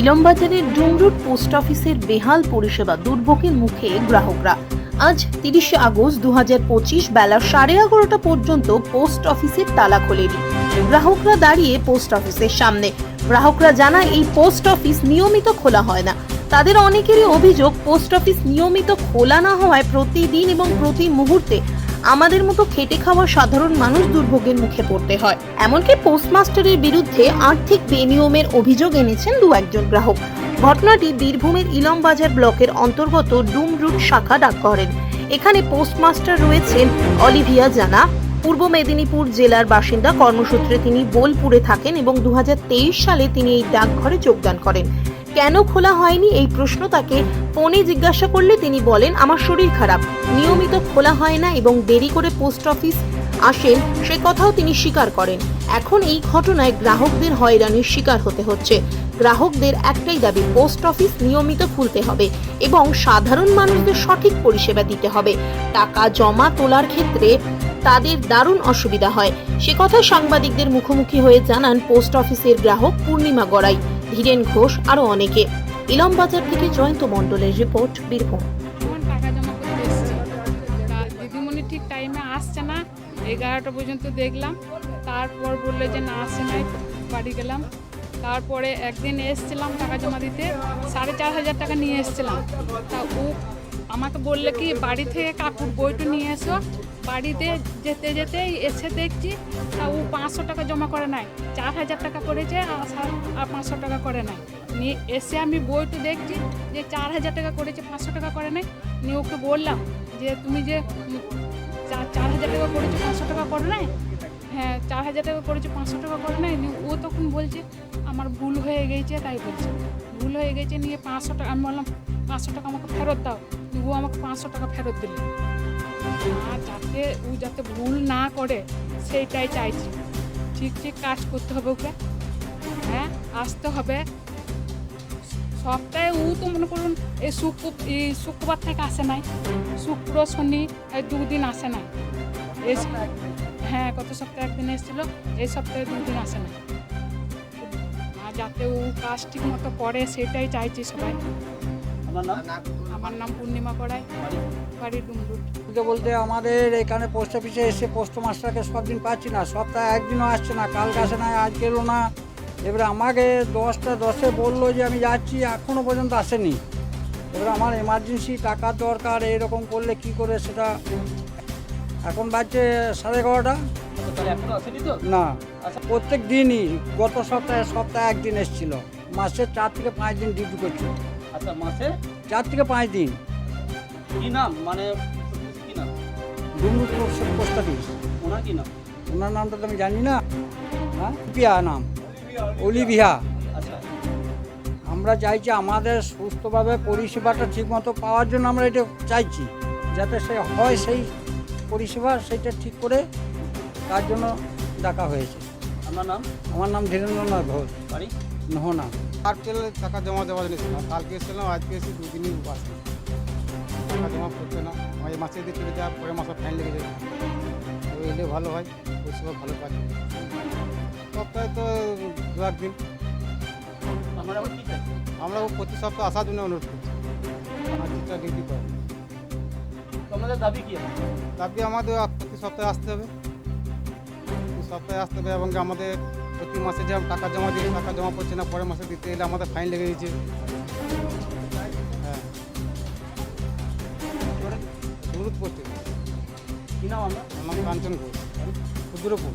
ইলমবাজারের Dumrut post অফিসের বেহাল পরিষেবা দুর্ভোগের মুখে গ্রাহকরা। আজ তিরিশে আগস্ট দুহাজার পঁচিশ বেলা সাড়ে এগারোটা পর্যন্ত পোস্ট অফিসের তালা খোলেনি। গ্রাহকরা দাঁড়িয়ে পোস্ট অফিসের সামনে। গ্রাহকরা জানায়, এই পোস্ট অফিস নিয়মিত খোলা হয় না। তাদের অনেকেরই অভিযোগ, পোস্ট অফিস নিয়মিত খোলা না হওয়ায় প্রতিদিন এবং প্রতি মুহূর্তে আমাদের মতো খেটে খাওয়া সাধারণ মানুষ দুর্ভোগের মুখে পড়তে হয়। এমনকি পোস্টমাস্টারের বিরুদ্ধে আর্থিক বেনিয়মের অভিযোগ এনেছেন দু একজন গ্রাহক। ঘটনাটি বীরভূমের ইলমবাজার ব্লকের অন্তর্গত ডুম রুট শাখা ডাকঘরের এখানে পোস্টমাস্টার রয়েছেন অলিভিয়া জানা। পূর্ব মেদিনীপুর জেলার বাসিন্দা। কর্মসূত্রে তিনি বোলপুরে থাকেন এবং দু হাজার তেইশ সালে তিনি এই ডাকঘরে যোগদান করেন। কেন খোলা হয়নি এই প্রশ্ন তাকে ফোনে জিজ্ঞাসা করলে তিনি বলেন, আমার শরীর খারাপ। নিয়মিত খোলা হয় না এবং দেরি করে পোস্ট অফিস আসেন, সে কথাও তিনি স্বীকার করেন। এখন এই ঘটনায় গ্রাহকদের হয়রানির শিকার হতে হচ্ছে। গ্রাহকদের একটাই দাবি, পোস্ট অফিস নিয়মিত খুলতে হবে এবং সাধারণ মানুষদের সঠিক পরিষেবা দিতে হবে। টাকা জমা তোলার ক্ষেত্রে তাদের দারুণ অসুবিধা হয়। সে কথা সাংবাদিকদের মুখোমুখি হয়ে জানান, পোস্ট অফিসের গ্রাহক পূর্ণিমা গড়াই। ধীরেন ঘোষ আরও অনেকে। ইলমবাজার থেকে জয়ন্ত মণ্ডলের রিপোর্ট, বীরভূম। টাকা জমা দিদিমণি ঠিক টাইমে আসছে না। এগারোটা পর্যন্ত দেখলাম। তারপর বলল যে না, আসে নাই, বাড়ি গেলাম। তারপরে একদিন এসেছিলাম টাকা জমা দিতে। সাড়ে চার হাজার টাকা নিয়ে এসেছিলাম। তা ও আমাকে বললে কি, বাড়ি থেকে কাকুর বইটা নিয়ে এসো। বাড়িতে যেতে যেতেই এসে দেখছি, তা ও পাঁচশো টাকা জমা করে নাই চার হাজার টাকা করেছে আর পাঁচশো টাকা করে নাই নিয়ে এসে আমি বইটা দেখছি যে চার হাজার টাকা করেছে, পাঁচশো টাকা করে নাই নিয়ে ওকে বললাম যে, তুমি যে চার হাজার টাকা করেছ, পাঁচশো টাকা করে নাই হ্যাঁ চার হাজার টাকা করেছ, পাঁচশো টাকা করে নাই নিয়ে ও তখন বলছে, আমার ভুল হয়ে গেছে, তাই বলছে। ভুল হয়ে গেছে, নিয়ে পাঁচশো টাকা, আমি বললাম, পাঁচশো টাকা আমাকে ফেরত দাও। ও আমাকে পাঁচশো টাকা ফেরত দিল। আর যাতে ও যাতে ভুল না করে, সেইটাই চাইছি। ঠিক ঠিক কাজ করতে হবে ওকে। হ্যাঁ আসতে হবে। সপ্তাহে ও তো মনে করুন, এই শুক্র, এই শুক্রবার থেকে আসে নাই। শুক্র, শনি এই দুদিন আসে নাই। হ্যাঁ গত সপ্তাহে একদিন এসেছিল, এই সপ্তাহে দুদিন আসে নাই। আর যাতে ও কাজ ঠিক মতো করে সেটাই চাইছি সবাই। আমার নাম? আমার নাম পূর্ণিমা করাই বাড়ি ডুমরুট বলতে আমাদের এখানে পোস্ট অফিসে এসে পোস্ট মাস্টারকে সব দিন পাচ্ছি না সপ্তাহে একদিনও আসছে না কালকে আসে না আজ এলো না। এবারে আমাকে দশটা দশে বলল যে আমি যাচ্ছি এখনও পর্যন্ত আসেনি। এবার আমার এমার্জেন্সি টাকার দরকার এরকম করলে কি করে সেটা? এখন বাজছে সাড়ে এগারোটা। তাহলে এখনও আসেনি তো? না আচ্ছা প্রত্যেক দিনই গত সপ্তাহে সপ্তাহে একদিন এসেছিল। মাসে চার থেকে পাঁচ দিন ডিউটি করছি আচ্ছা মাসে? চার থেকে পাঁচ দিন। কি নাম? মানে কি নাম? ডুমরু ওনার কি নাম? ওনার নামটা তো আমি জানি না। হ্যাঁ? পিয়া নাম। অলিভিয়া। আচ্ছা। আমরা চাইছি আমাদের সুস্থভাবে পরিষেবাটা ঠিকমতো পাওয়ার জন্য আমরা এটা চাইছি। যাতে সে হয় সেই পরিষেবা সেটা ঠিক করে তার জন্য ডাকা হয়েছে। আপনার নাম? আমার নাম ধীরেন্দ্রনাথ ঘোষ। বাড়ি? নহনা। আর পেলে টাকা জমা দেওয়া জিনিসছিলাম কালকে এসেছিলাম আজকে এসে দুদিনই আসে টাকা জমা করছে না। এই মাসে দিয়ে চলে যায় পরের মাসে ফাইন লেগে যায় তো এলে ভালো হয় পরিষেবা ভালো পাচ্ছি সপ্তাহে তো দু একদিন। আমার প্রতি সপ্তাহে আসার জন্য অনুরোধ করছি। আমার যেটা ডিউটি করে দাবি কি দাবি আমাদের প্রতি সপ্তাহে আসতে হবে। সপ্তাহে আসতে হবে এবং আমাদের প্রতি মাসে যে টাকা জমা দিয়ে টাকা জমা পড়ছে না, পরের মাসে দিতে এলে আমাদের ফাইন লেগে গেছে। হ্যাঁ। কি নাম আমরা কাঞ্চন ঘোষ। ক্ষুদ্রপুর